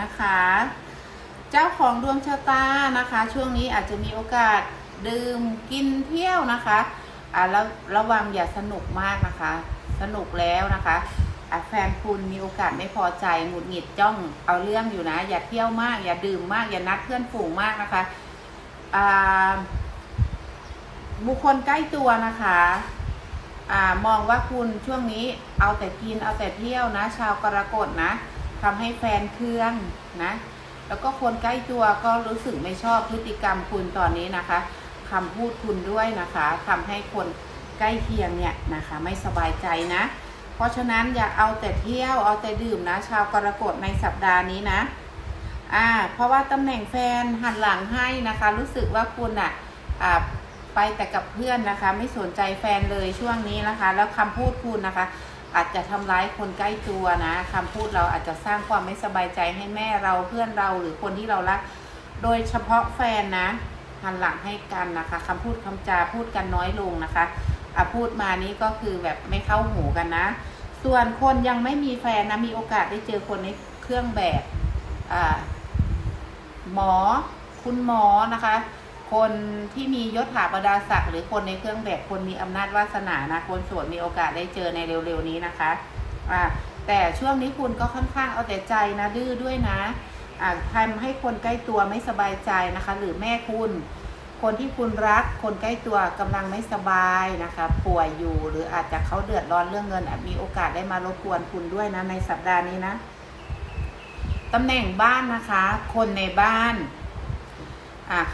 นะคะ เจ้าของดวงชะตานะคะ ช่วงนี้อาจจะมีโอกาสดื่มกินเที่ยวนะคะอ่าแล้วระวังอย่าสนุกมากนะคะ สนุกแล้วนะคะแฟนคุณมีโอกาสไม่พอใจหงุดหงิดจ้องเอาเรื่องอยู่นะ อย่าเที่ยวมาก อย่าดื่มมาก อย่านัดเพื่อนฝูงมากนะคะบุคคลใกล้ตัวนะคะอมองว่าคุณช่วงนี้เอาแต่กินเอาแต่เที่ยวนะ ชาวกรกฎนะ ทำให้แฟนเครื่องนะ แล้วก็คนใกล้ตัวก็รู้สึกไม่ชอบพฤติกรรมคุณตอนนี้นะคะคำพูดคุณด้วยนะคะทำให้คนใกล้เคียงเนี่ยนะคะ ไม่สบายใจนะ เพราะฉะนั้นอย่าเอาแต่เที่ยวเอาแต่ดื่มนะ ชาวกรกฎในสัปดาห์นี้นะอ่าเพราะว่าตำแหน่งแฟนหันหลังให้นะคะ รู้สึกว่าคุณอะอ่าไปแต่กับเพื่อนนะคะ ไม่สนใจแฟนเลยช่วงนี้นะคะ แล้วคำพูดคุณนะคะ อาจจะทำร้ายคนใกล้ตัวนะคำพูดเราอาจจะสร้างความไม่สบายใจให้แม่เราเพื่อนเราหรือคนที่เรารัก โดยเฉพาะแฟนนะหันหลังให้กันนะคะคำพูดคำจาพูดกันน้อยลงนะคะอะพูดมานี้ก็คือแบบไม่เข้าหูกันนะ ส่วนคนยังไม่มีแฟนนะมีโอกาสได้เจอคนในเครื่องแบบอ่าหมอคุณหมอนะคะ คนที่มียศถาบรรดาศักดิ์หรือคนในเครื่องแบบคนมีอำนาจวาสนานะคนโสดมีโอกาสได้เจอในเร็วๆนี้นะคะอ่าแต่ช่วงนี้คุณก็ค่อนข้างเอาแต่ใจนะดื้อด้วยนะอ่าทำให้คนใกล้ตัวไม่สบายใจนะคะ หรือแม่คุณ คนที่คุณรัก คนใกล้ตัวกำลังไม่สบายนะคะ ป่วยอยู่หรืออาจจะเขาเดือดร้อนเรื่องเงินมีโอกาสได้มารบกวนคุณด้วยนะในสัปดาห์นี้นะตำแหน่งบ้านนะคะ คนในบ้าน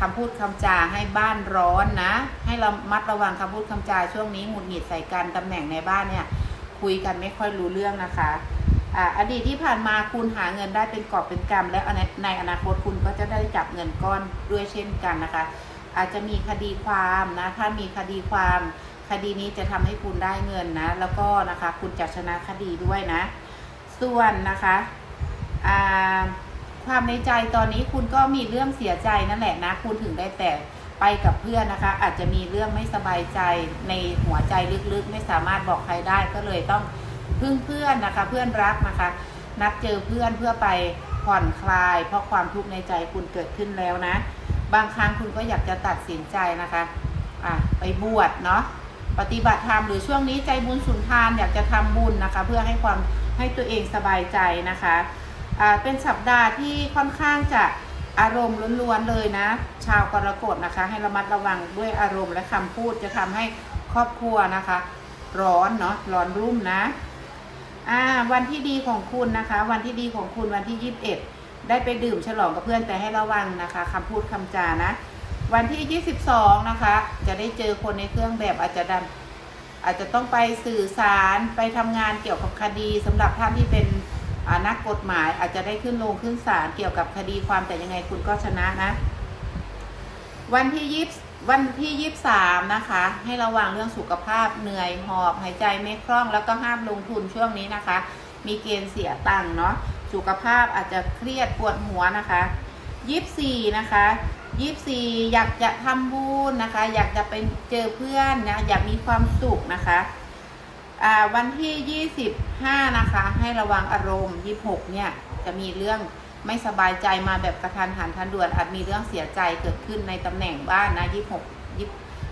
คำพูดคำจาให้บ้านร้อนนะ ให้เรามัดระวังคำพูดคำจาช่วงนี้หงุดหงิดใส่กันตำแหน่งในบ้านเนี่ย คุยกันไม่ค่อยรู้เรื่องนะคะอ่าอดีตที่ผ่านมาคุณหาเงินได้เป็นกอบเป็นกำและในในอนาคตคุณก็จะได้จับเงินก้อนด้วยเช่นกันนะคะ อาจจะมีคดีความนะ ถ้ามีคดีความคดีนี้จะทำให้คุณได้เงินนะ แล้วก็นะคะคุณจะชนะคดีด้วยนะ ส่วนนะคะอ่า ความในใจตอนนี้คุณก็มีเรื่องเสียใจนั่นแหละนะ คุณถึงได้แต่ไปกับเพื่อนนะคะ อาจจะมีเรื่องไม่สบายใจในหัวใจลึกๆ ไม่สามารถบอกใครได้ก็เลยต้องพึ่งเพื่อนนะคะ เพื่อนรักนะคะ นัดเจอเพื่อนเพื่อไปผ่อนคลาย เพราะความทุกข์ในใจคุณเกิดขึ้นแล้วนะ บางครั้งคุณก็อยากจะตัดสินใจนะคะอะไปบวชเนาะปฏิบัติธรรมหรือช่วงนี้ใจบุญสุนทานอยากจะทำบุญนะคะ เพื่อให้ความให้ตัวเองสบายใจนะคะ เป็นสัปดาห์ที่ค่อนข้างจะอารมณ์ล้วนๆเลยนะ ชาวกรกฎนะคะ ให้ระมัดระวังด้วยอารมณ์และคำพูดจะทำให้ครอบครัวนะคะ ร้อนเนาะร้อนรุ่มนะอ่าวันที่ดีของคุณนะคะ วันที่ดีของคุณวันที่ 21 ได้ไปดื่มฉลองกับเพื่อนแต่ให้ระวังนะคะคำพูดคำจานะ วันที่ 22 นะคะ จะได้เจอคนในเครื่องแบบอาจจะดันอาจจะต้องไปสื่อสารไปทำงานเกี่ยวกับคดีสำหรับท่านที่เป็น นักกฎหมายอาจจะได้ขึ้นลงขึ้นศาลเกี่ยวกับคดีความแต่ยังไงคุณก็ชนะนะ วันที่ยี่วันที่ยี่สามนะคะ ให้ระวังเรื่องสุขภาพเหนื่อยหอบหายใจไม่คล่อง แล้วก็ห้ามลงทุนช่วงนี้นะคะ มีเกณฑ์เสียตังค์เนาะสุขภาพอาจจะเครียดปวดหัวนะคะยี่สี่นะคะยี่สี่อยากจะทำบุญนะคะ อยากจะไปเจอเพื่อนนะอยากมีความสุขนะคะ วันที่ 25 นะคะ ให้ระวังอารมณ์ 26 เนี่ย จะมีเรื่องไม่สบายใจมาแบบกระทันหันทันด่วนอาจมีเรื่องเสียใจเกิดขึ้นในตำแหน่งบ้านนะ 26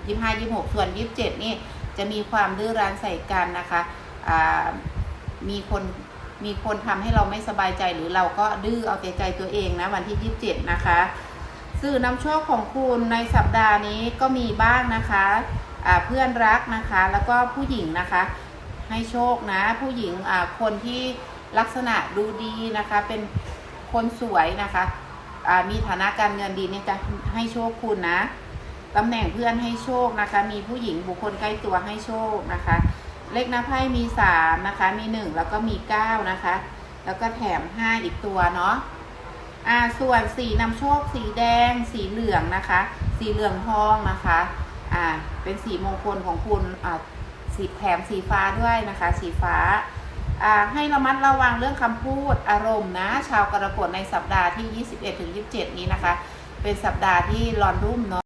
25 26 ส่วน 27 นี่จะมีความดื้อรั้นใส่กันนะคะมีคนมีคนทำให้เราไม่สบายใจหรือเราก็ดื้อเอาแต่ใจตัวเองนะวันที่ 27 นะคะ สื่อนำโชคของคุณในสัปดาห์นี้ก็มีบ้างนะคะเพื่อนรักนะคะ แล้วก็ผู้หญิงนะคะ ให้โชคนะ ผู้หญิงอ่าคนที่ลักษณะดูดีนะคะ เป็นคนสวยนะคะอ่ามีฐานะการเงินดีเนี่ยจะให้โชคคุณนะตำแหน่งเพื่อนให้โชคนะคะ มีผู้หญิงบุคคลใกล้ตัวให้โชคนะคะ เลขหน้าไพ่มีสามนะคะ มีหนึ่งแล้วก็มีเก้านะคะ แล้วก็แถมห้าอีกตัวเนาะอ่าส่วนสีนำโชคสีแดง สีเหลืองนะคะ สีเหลืองทองนะคะ อ่า เป็นสีมงคลของคุณอ่า สีแถมสีฟ้าด้วยนะคะ สีฟ้าให้ระมัดระวังเรื่องคำพูดอารมณ์นะ ชาวกรกฎในสัปดาห์ที่ 21-27 นี้นะคะ เป็นสัปดาห์ที่ร้อนรุ่มเนาะ